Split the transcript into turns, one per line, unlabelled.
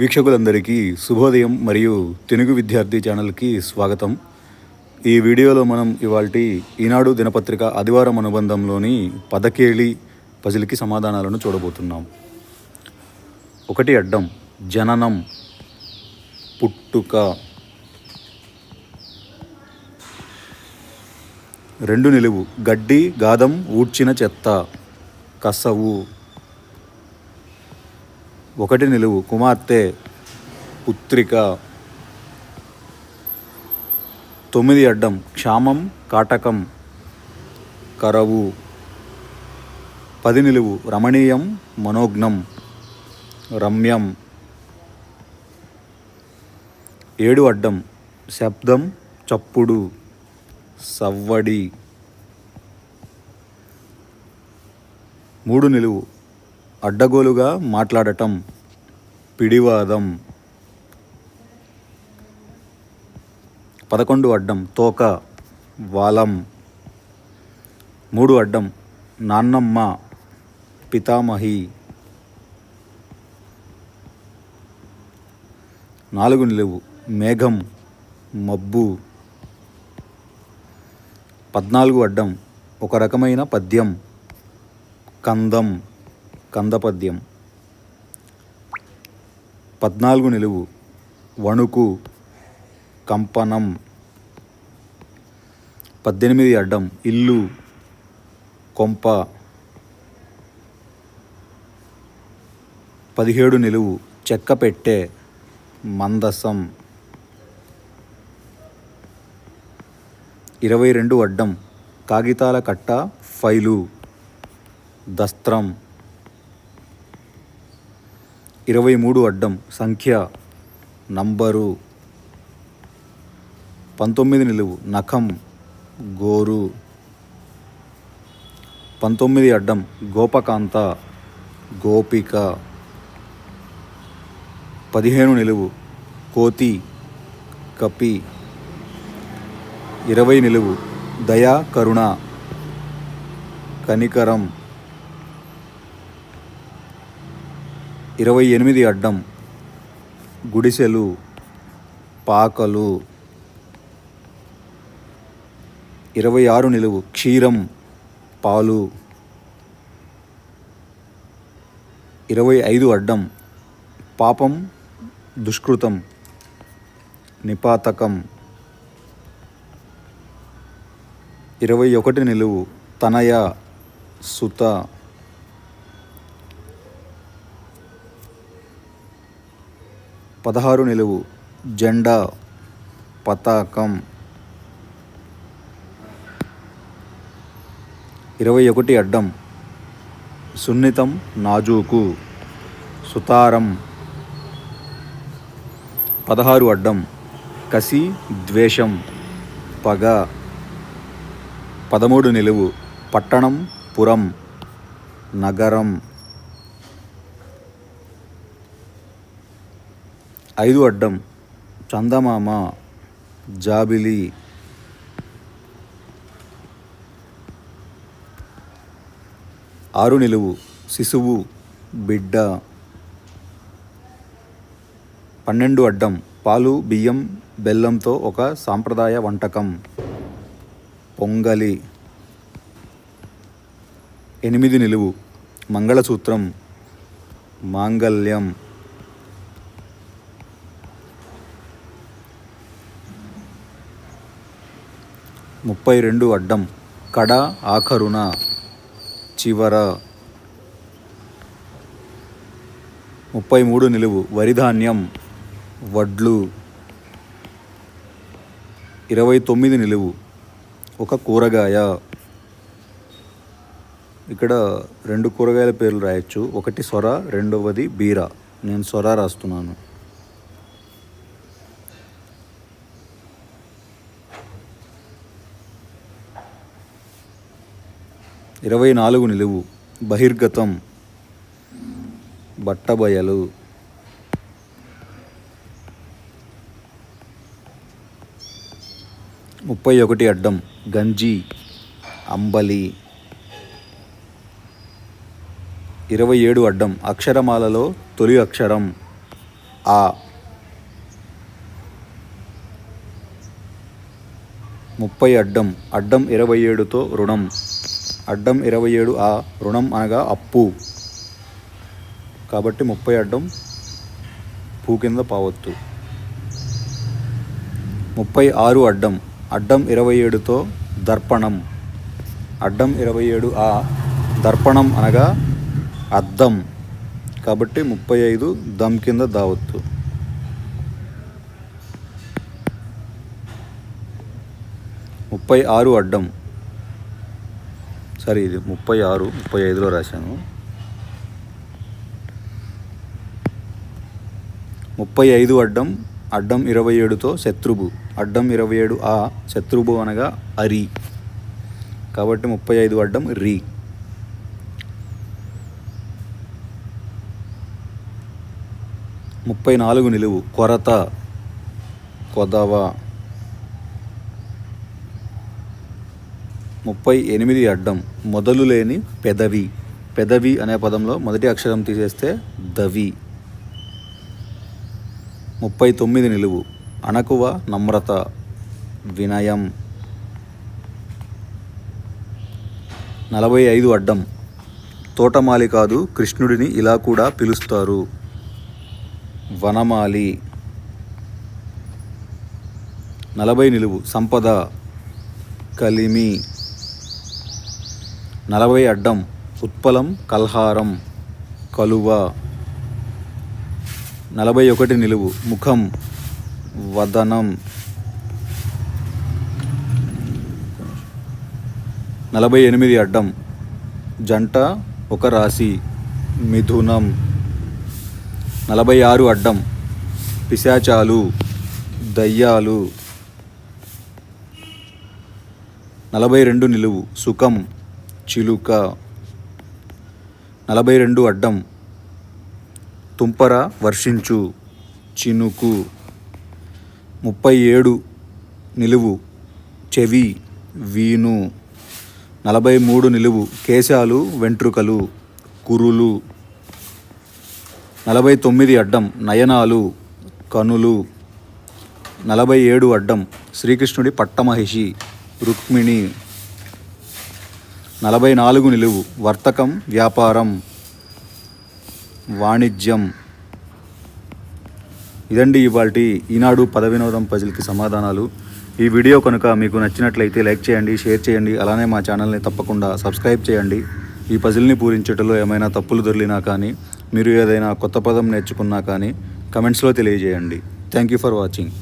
వీక్షకులందరికీ శుభోదయం మరియు తెలుగు విద్యార్థి ఛానల్కి స్వాగతం. ఈ వీడియోలో మనం ఇవాల్టి ఈనాడు దినపత్రిక ఆదివారం అనుబంధంలోని పదకేళి పజిల్కి సమాధానాలను చూడబోతున్నాం. ఒకటి అడ్డం జననం పుట్టుక. రెండు నిలువు గడ్డి గాదం ఊడ్చిన చెత్త కసవు. ఒకటి నిలువు. కుమార్తె పుత్రిక. తొమ్మిది అడ్డం. క్షామం కాటకం. కరవు. పది నిలువు. రమణీయం మనోజ్ఞం. రమ్యం. ఏడు అడ్డం. శబ్దం చప్పుడు. సవ్వడి. మూడు నిలువు. అడ్డగోలుగా మాట్లాడటం పిడివాదం. పదకొండు అడ్డం తోక వాలం. మూడు అడ్డం నాన్నమ్మ పితామహి. నాలుగు నిలువు మేఘం మబ్బు. పద్నాలుగు అడ్డం ఒక రకమైన పద్యం కందం. కందపద్యం. పద్నాలుగు నిలువు. వణుకు. కంపనం. పద్దెనిమిది అడ్డం. ఇల్లు. కొంప. పదిహేడు నిలువు. చెక్క పెట్టె. మందసం. ఇరవై రెండు అడ్డం. కాగితాల కట్ట. ఫైలు. దస్త్రం. ఇరవై మూడు అడ్డం సంఖ్య నంబరు పంతొమ్మిది నిలువు నఖం గోరు పంతొమ్మిది అడ్డం గోపకాంత గోపిక పదిహేను నిలువు కోతి కపి ఇరవై నిలువు దయా కరుణ కనికరం ఇరవై ఎనిమిది అడ్డం. గుడిసెలు పాకలు. ఇరవై ఆరు నిలువు. క్షీరం పాలు. ఇరవై ఐదు అడ్డం. పాపం దుష్కృతం నిపాతకం. ఇరవై ఒకటి నిలువు. తనయ సుత. పదహారు నిలువు. జెండా పతాకం. ఇరవై ఒకటి అడ్డం. సున్నితం నాజూకు. సుతారం. పదహారు అడ్డం. కసి ద్వేషం. పగ. పదమూడు నిలువు. పట్టణం పురం. నగరం. ఐదు అడ్డం. చందమామ జాబిలి. ఆరు నిలువు. శిశువు బిడ్డ. పన్నెండు అడ్డం. పాలు బియ్యం బెల్లంతో ఒక సాంప్రదాయ వంటకం. పొంగలి. ఎనిమిది నిలువు. మంగళసూత్రం. మాంగల్యం ముప్పై రెండు అడ్డం. కడ ఆఖరున. చివర. ముప్పై మూడు నిలువు. వరిధాన్యం. వడ్లు. ఇరవై తొమ్మిది నిలువు. ఒక కూరగాయ. ఇక్కడ రెండు కూరగాయల పేర్లు రాయొచ్చు. ఒకటి సొర రెండవది బీర. నేను సొర రాస్తున్నాను. ఇరవై నాలుగు నిలువు. బహిర్గతం. బట్టబయలు. ముప్పై ఒకటి అడ్డం. గంజి. అంబలి. ఇరవై ఏడు అడ్డం. అక్షరమాలలో తొలి అక్షరం. ఆ. ముప్పై అడ్డం. అడ్డం ఇరవై ఏడుతో రుణం. అడ్డం ఇరవై ఏడు ఆ రుణం అనగా అప్పు. కాబట్టి ముప్పై అడ్డం పూ కింద పావత్తు. ముప్పై ఆరు అడ్డం అడ్డం ఇరవై ఏడుతో దర్పణం. అడ్డం ఇరవై ఏడు ఆ దర్పణం అనగా అద్దం. కాబట్టి ముప్పై ఐదు దమ్ కింద దావత్తు. ముప్పై ఆరు అడ్డం సారీ ఇది ముప్పై ఆరు ముప్పై ఐదులో రాశాను. ముప్పై ఐదు అడ్డం అడ్డం ఇరవై ఏడుతో శత్రుభు. అడ్డం ఇరవై ఏడు ఆ శత్రుభు అనగా అరి. కాబట్టి ముప్పై ఐదు అడ్డం రి. ముప్పై నాలుగు నిలువు కొరత. కొదవ. ముప్పై ఎనిమిది అడ్డం మొదలు లేని పెదవి. పెదవి అనే పదంలో మొదటి అక్షరం తీసేస్తే దవి. ముప్పై తొమ్మిది నిలువు. అణకువ నమ్రత. వినయం. నలభై ఐదు అడ్డం. తోటమాలి కాదు కృష్ణుడిని ఇలా కూడా పిలుస్తారు. వనమాలి. నలభై నిలువు. సంపద. కలిమి. నలభై అడ్డం ఉత్పలం కల్హారం కలువ. నలభై ఒకటి నిలువు ముఖం వదనం. నలభై ఎనిమిది అడ్డం జంట ఒక రాశి మిథునం. నలభై ఆరు అడ్డం పిశాచాలు దయ్యాలు. నలభై రెండు నిలువు సుఖం చిలుక నలభై రెండు అడ్డం తుంపర వర్షించు చినుకు ముప్పై ఏడు నిలువు చెవి వీను నలభై మూడు నిలువు కేశాలు వెంట్రుకలు కురులు నలభై తొమ్మిది అడ్డం నయనాలు కనులు నలభై ఏడు అడ్డం శ్రీకృష్ణుడి పట్టమహిషి రుక్మిణి నలభై నాలుగు నిలువు. వర్తకం వ్యాపారం వాణిజ్యం. ఇదండి ఇవాళ ఈనాడు పద వినోదం పజిల్కి సమాధానాలు. ఈ వీడియో కనుక మీకు నచ్చినట్లయితే లైక్ చేయండి షేర్ చేయండి అలానే మా ఛానల్ని తప్పకుండా సబ్స్క్రైబ్ చేయండి. ఈ పజిల్ని పూరించటంలో ఏమైనా తప్పులు దొరికినా కానీ మీరు ఏదైనా కొత్త పదం నేర్చుకున్నా కానీ కమెంట్స్లో తెలియజేయండి. Thank you for watching.